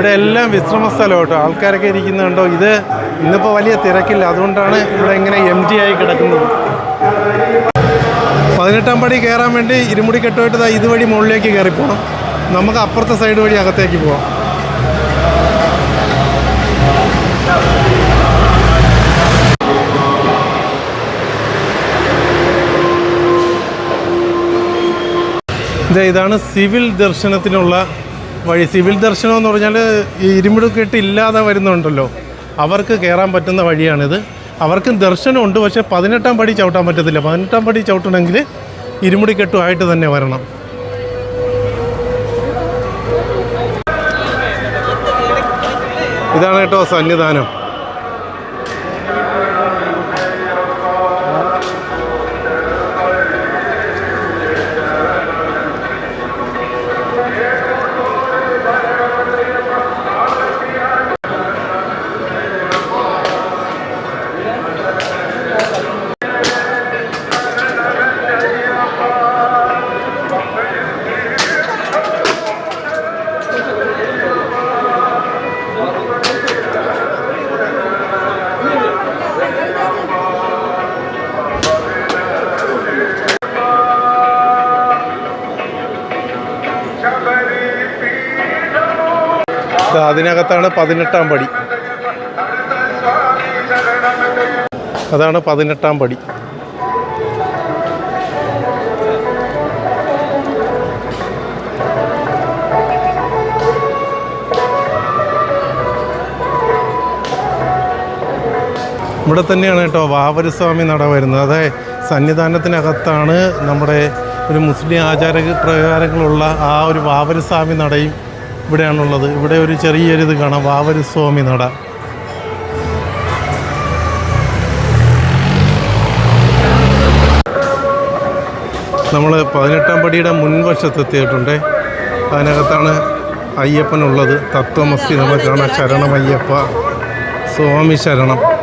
ഇവിടെ എല്ലാം വിശ്രമ സ്ഥലം കേട്ടോ ആൾക്കാരൊക്കെ ഇരിക്കുന്നുണ്ടോ? ഇത് ഇന്നിപ്പോൾ വലിയ തിരക്കില്ല. അതുകൊണ്ടാണ് ഇവിടെ ഇങ്ങനെ എം ടി ആയി കിടക്കുന്നത്. പതിനെട്ടാം പടി കയറാൻ വേണ്ടി ഇരുമുടി കെട്ടുമായിട്ട് ഇതുവഴി മുകളിലേക്ക് കയറി പോകണം നമുക്ക് അപ്പുറത്തെ സൈഡ് വഴി അകത്തേക്ക് പോവാം. ഇത് ഇതാണ് സിവിൽ ദർശനത്തിനുള്ള വഴി സിവിൽ ദർശനം എന്ന് പറഞ്ഞാൽ ഈ ഇരുമിടുക്കെട്ട് ഇല്ലാതെ വരുന്നുണ്ടല്ലോ. അവർക്ക് കയറാൻ പറ്റുന്ന വഴിയാണിത്. അവർക്കും ദർശനമുണ്ട് പക്ഷേ പതിനെട്ടാം പടി ചവിട്ടാൻ പറ്റത്തില്ല. പതിനെട്ടാം പടി ചവിട്ടണമെങ്കിൽ ഇരുമുടിക്കെട്ടുമായിട്ട് തന്നെ വരണം. ഇതാണ് കേട്ടോ സന്നിധാനം. അതിനകത്താണ് പതിനെട്ടാം പടി. അതാണ് പതിനെട്ടാം പടി. ഇവിടെ തന്നെയാണ് കേട്ടോ വാവരസ്വാമി നട വരുന്നത്. അതായത് സന്നിധാനത്തിനകത്താണ് നമ്മുടെ ഒരു മുസ്ലിം ആചാര പ്രകാരങ്ങളുള്ള ആ ഒരു വാവരസ്വാമി നടയും. ഇവിടെയാണുള്ളത്. ഇവിടെ ഒരു ചെറിയൊരു ഇത് കാണാം. വാവരസ്വാമി നട. നമ്മൾ പതിനെട്ടാം പടിയുടെ മുൻവശത്തെത്തിയിട്ടുണ്ട്. അതിനകത്താണ് അയ്യപ്പനുള്ളത്. തത്വമസ്തി നമ്മൾ കാണാം ശരണം അയ്യപ്പ സ്വാമി ശരണം.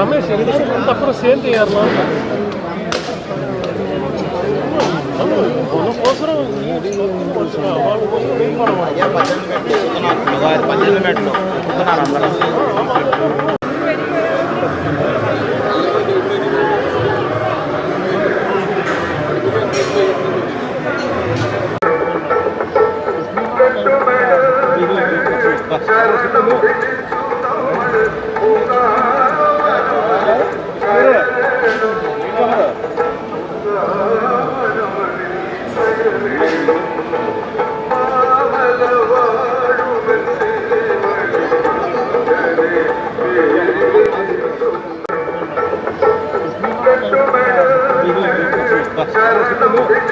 ரமேஷ் எதுக்கு அப்புறம் சேர்ந்து ஏறலாம். పద్దెనిమిది మెట్లు Tá.